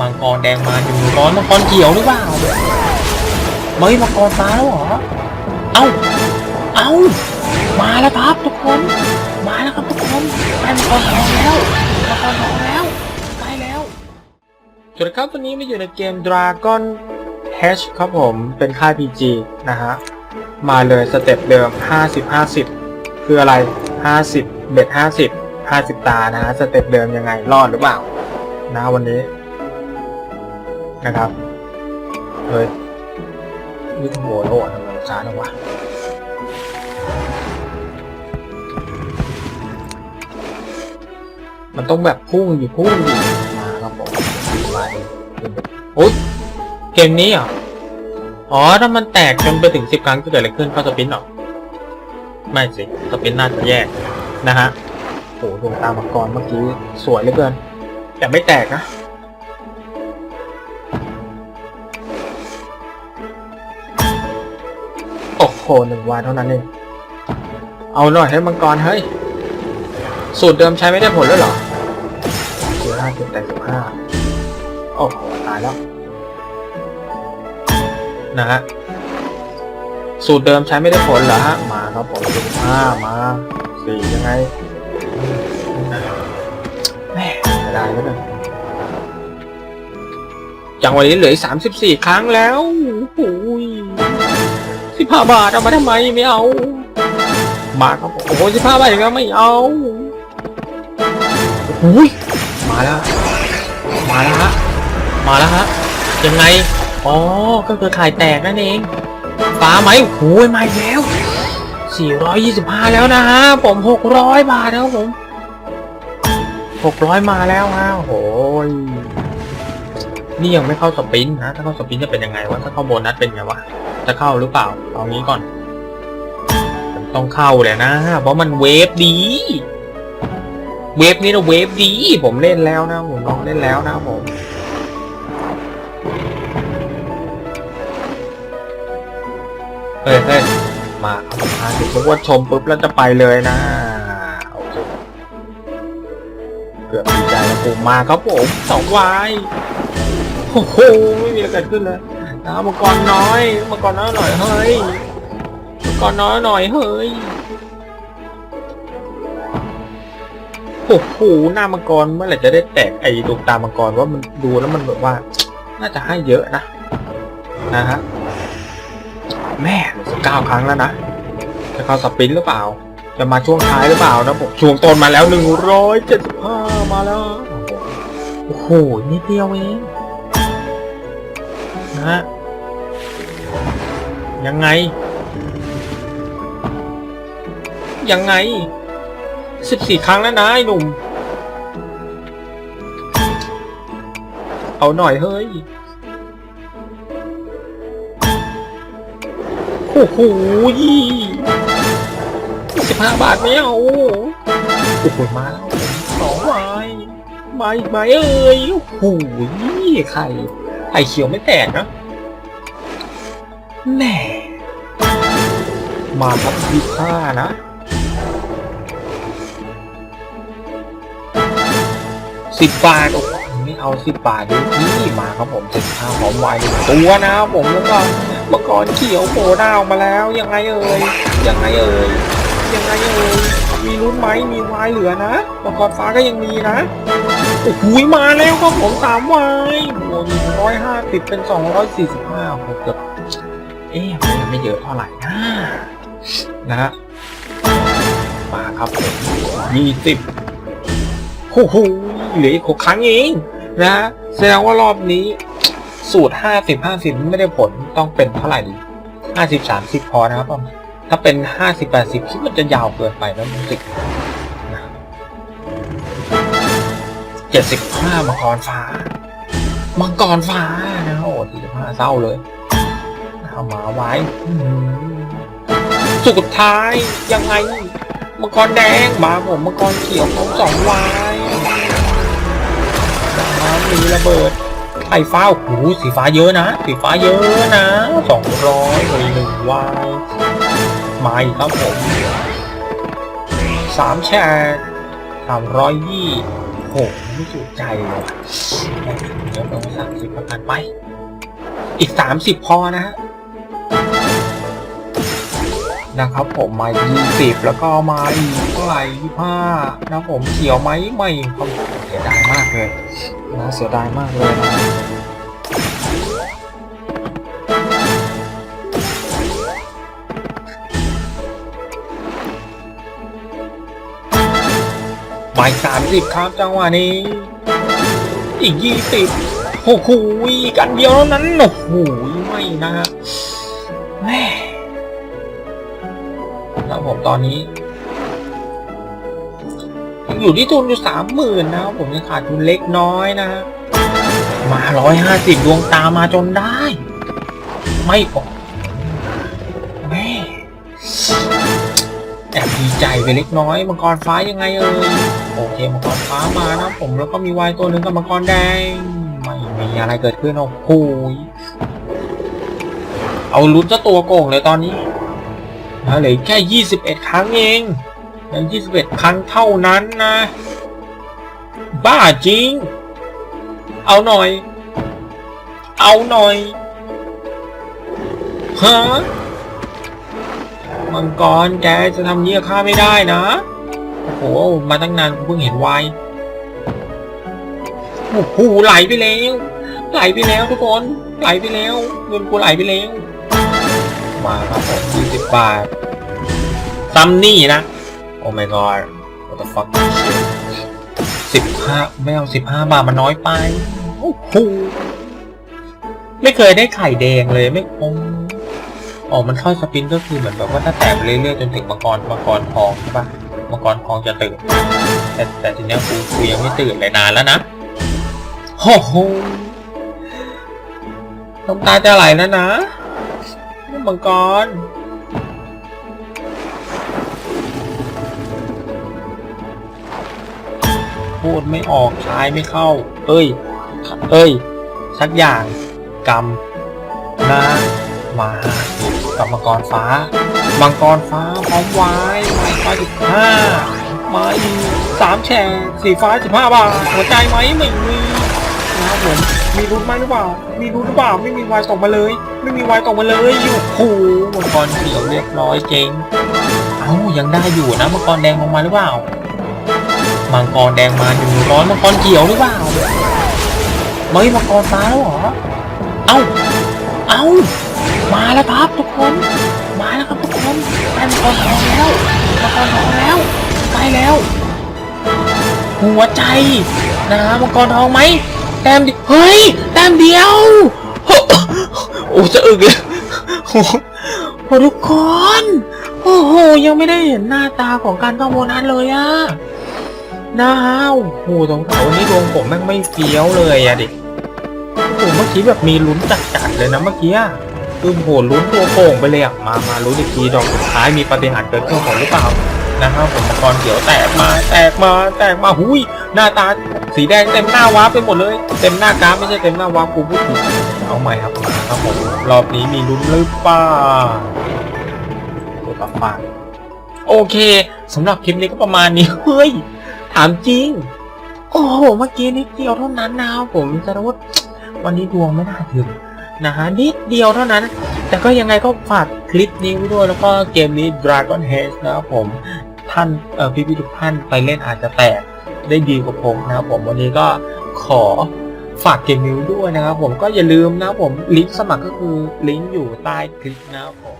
มังกรแดงมาหนึ่ร้อยมังกรเขียวหรือเปล่าเฮ้ยมังกรฟ้าแล้วเหรอ เอ้า เอ้า มาแล้วครับทุกคน มาแล้วครับทุกคนได้มังกรทองแล้วมังกรทองแล้วได้แล้วสวัสดีครับวันนี้มาอยู่ในเกม Dragon H ครับผมเป็นค่าย PG นะฮะ มาเลยสเต็ปเดิม 50 50 คืออะไร 50 เบ็ด 50 50 ตานะฮะ สเต็ปเดิมยังไงรอดหรือเปล่านะวันนี้ นะครับ เฮ้ยนี่ขโมยแล้วหรอทำไมมันช้าจังวะมันต้องแบบพุ่งอยู่พุ่งอยู่มาครับผมมาดิโอ๊ยเกมนี้เหรออ๋อถ้ามันแตกจนไปถึงสิบครั้งจะเกิดอะไรขึ้นเข้าสปินเหรอไม่สิสปินน่าจะแยกนะฮะโอ้ดวงตามังกรเมื่อกี้สวยเหลือเกิน แต่ไม่แตกนะ โอ้โหหนึ่งวันเท่านั้นเอง เอาหน่อยให้มังกรเฮ้ย สูตรเดิมใช้ไม่ได้ผลแล้วเหรอสิบห้าจุดแต่สิบห้าโอ้โหตายแล้ว นะฮะ สูตรเดิมใช้ไม่ได้ผลเหรอฮะ มาครับผมสิบห้ามาสี่ยังไงแม่ไม่ได้แล้วกันจังหวะนี้เหลืออีกสามสิบสี่ครั้งแล้วโอ้ย สิบห้าบาทเอามาทำไมไม่เอา มาครับผมโอ้โหสิบห้าบาทอย่างเงี้ยไม่เอาอุ้ยมาแล้ว มาแล้วฮะ มาแล้วฮะ ยังไง อ๋อ ก็คือไข่แตกนั่นเอง ฟ้าไหมโอ้ยมาอีกแล้ว 425 แล้วนะฮะ ผม 600 บาทแล้วผม 600 มาแล้วฮะโอ้ย นี่ยังไม่เข้าสปินนะ ถ้าเข้าสปินจะเป็นยังไงวะ ถ้าเข้าโบนัสเป็นไงวะ จะเข้าหรือเปล่า เอางี้ก่อน ต้องเข้าแหละนะ เพราะมันเวฟดี เวฟนี้นะเวฟดี ผมเล่นแล้วนะ ผมลองเล่นแล้วนะผมเฮ้ยเฮ้ยมาเอามาถึงนึกว่าชมปุ๊บแล้วจะไปเลยนะโอเคเกือบดีใจแล้วผมมาครับผมสองวาย โอ้โหไม่มีอะไรเกิดขึ้นเลยนะมังกรน้อยมังกรน้อยหน่อยเฮ้ยมังกรน้อยหน่อยเฮ้ยโอ้โหหน้ามังกรเมื่อไหร่จะได้แตกไอ้ดวงตามังกรว่ามันดูแล้วมันแบบว่า น่าจะให้เยอะนะนะฮะแม่สิบเก้าครั้งแล้วนะจะเข้าสปินหรือเปล่า จะมาช่วงท้ายหรือเปล่านะผมช่วงต้นมาแล้วหนึ่งร้อยเจ็ดสิบห้ามาแล้วโอ้โหนิดเดียวเอง ฮะ ยังไง ยังไงสิบสี่ครั้งแล้วนะไอ้หนุ่ม เอาหน่อยเฮ้ยโอ้โหสิบห้าบาทไม่เอาโอ้โหมาแล้วสองใบใบใบเอ้ยโอ้โหไข่ ไข่เขียวไม่แตกนะแหน่มาครับพีห้านะสิบบาทโอ้โหไม่เอาสิบบาทนี่มาครับผมสิบห้าหอมวายหนึ่งตัวนะครับผมแล้วก็มังกรเขียวโผล่หน้าออกมาแล้วยังไงเอ่ยยังไงเอ่ยยังไงเอ่ยมีลุ้นไหมมีวายเหลือนะมังกรฟ้าก็ยังมีนะ โอ้โหมาแล้วครับผมสามวายโอ้หนึ่งร้อยห้าติดเป็นสองร้อยสี่สิบห้าโอ้โหเกือบเอ๊ะมันไม่เยอะเท่าไหร่นะนะฮะมาครับผมยี่สิบโอ้โหเหลืออีกหกครั้งเองนะแสดงว่ารอบนี้ สูตรห้าสิบห้าสิบไม่ได้ผลต้องเป็นเท่าไหร่ดีห้าสิบสามสิบพอนะครับผมถ้าเป็นห้าสิบแปดสิบคิดว่าจะยาวเกินไปแล้วรู้สึก เจ็ดสิบห้ามังกรฟ้า มังกรฟ้านะโอ้สี่สิบห้าเศร้าเลยเอามาไว้สุดท้ายยังไง มังกรแดงมาผมมังกรเขียวเขาสองวายมามีระเบิดไฟฟ้าโอ้โหสีฟ้าเยอะนะ สีฟ้าเยอะนะสองร้อยเลยหนึ่งวายมาอีกครับผมสามแชร์สามร้อยยี่ โหไม่จุใจเลยเดี๋ยวต้องสามสิบประกันไป อีกสามสิบพอนะฮะนะครับผมมา 20 แล้วก็มาอีกเท่าไหร่25นะผมเขียวไหมไม่ครับเสียดายมากเลยนะเสียดายมากเลยนะ หมาย30ครับจังหวะนี้ อีก20โอ้โหกันเดียวเท่านั้นโอ้โหไม่นะฮะแม่ครับผมตอนนี้ อยู่ที่ทุนอยู่สามหมื่นนะครับผมยังขาดทุนเล็กน้อยนะฮะมาร้อยห้าสิบดวงตามาจนได้ ไม่ออก แอบดีใจไปเล็กน้อย มังกรฟ้ายังไงเอ่ยโอเค มังกรฟ้ามานะผมแล้วก็มีวายตัวหนึ่งกับมังกรแดง ไม่มีอะไรเกิดขึ้นโอ้โหเอาลุ้นซะตัวโก่งเลยตอนนี้นะเหลือแค่ 21 ครั้งเองยัง21 ครั้งเท่านั้นนะ บ้าจริง เอาหน่อย เอาหน่อยฮะ มังกรแกจะทำเนี้ยข้าไม่ได้นะ โอ้โห มาตั้งนานเพิ่งเห็นวายโอ้โหไหลไปแล้ว ไหลไปแล้วทุกคน ไหลไปแล้วเงินกูไหลไปแล้ว มาครับผม20บบาทซัมนี่นะ โอ้ my god what the fuck สิบห้าไม่เอาสิบห้าบาทมันน้อยไป โอ้โหไม่เคยได้ไข่แดงเลยไม่คง อ๋อ มันเข้าสปินก็คือเหมือนแบบว่าถ้าแตกไปเรื่อยๆจนถึงมังกรมังกรทองใช่ปะมังกรทองจะตื่น แต่แต่ทีเนี้ยกูกูยังไม่ตื่นเลยนานแล้วนะโอ้โหน้ำตาจะไหลแล้วนะมังกรพูดไม่ออกชายไม่เข้า เอ้ย เอ้ย สักอย่างกรรมนะมา กับมังกรฟ้า มังกรฟ้าพร้อมไว้ไม้ฟ้าสิบห้าไม้สามแฉกสีฟ้าสิบห้าบาทหัวใจไหมไม่มีนะครับผมมีรุ้นไหมหรือเปล่า มีรุ้นหรือเปล่าไม่มีวายตกมาเลย ไม่มีวายตกมาเลยอยู่โอ้โหมังกรเขียวเรียบร้อยเก่งเอ้ายังได้อยู่นะมังกรแดงลงมาหรือเปล่ามังกรแดงมาหนึ่ร้อยมังกรเขียวหรือเปล่าไม่มังกรฟ้าแล้วเหรอเอ้าเอ้า มาแล้วครับทุกคน มาแล้วครับทุกคนได้มังกรทองแล้วมังกรทองแล้วใกล้แล้ว หัวใจนะมังกรทองไหมแต้มเดียวเฮ้ยแต้มเดียวโอ้จะอึกเลยโอ้โหทุกคนโอ้โหยังไม่ได้เห็นหน้าตาของการเข้าโบนัสเลยอะนะฮะโอ้โหสงสัยวันนี้ดวงผมแม่งไม่เฟี้ยวเลยอะดิโอ้เมื่อกี้แบบมีลุ้นจัดๆเลยนะเมื่อกี้ อะคือโหลุ้นตัวโป่งไปเลยอะมามาลุ้นอีกทีดอกสุดท้ายมีปฏิหารเกิดขึ้นของหรือเปล่านะครับผมมังกรเขียวแตกมา แตกมาแตกมาหุยหน้าตาสีแดงเต็มหน้าวาร์ปไปหมดเลย เต็มหน้ากราฟไม่ใช่เต็มหน้าวาร์ปกูพูดผิดเอาใหม่ครับครับผมรอบนี้มีลุ้นหรือเปล่าตัวต่อไปโอเคสำหรับคลิปนี้ก็ประมาณนี้เฮ้ยถามจริง โอ้โหเมื่อกี้นิดเดียวเท่านั้นนะครับผมจะรู้วันนี้ดวงไม่น่าถึง นะฮะนิดเดียวเท่านั้น แต่ก็ยังไงก็ฝากคลิปนี้ด้วยแล้วก็เกมนี้ Dragon Head นะครับผมท่านเอ่อพี่ทุกท่านไปเล่นอาจจะแตกได้ดีกว่าผมนะครับผมวันนี้ก็ขอฝากเกมนี้วด้วยนะครับผมก็อย่าลืมนะครับผมลิงก์สมัครก็คือลิงก์อยู่ใต้คลิปนะครับผม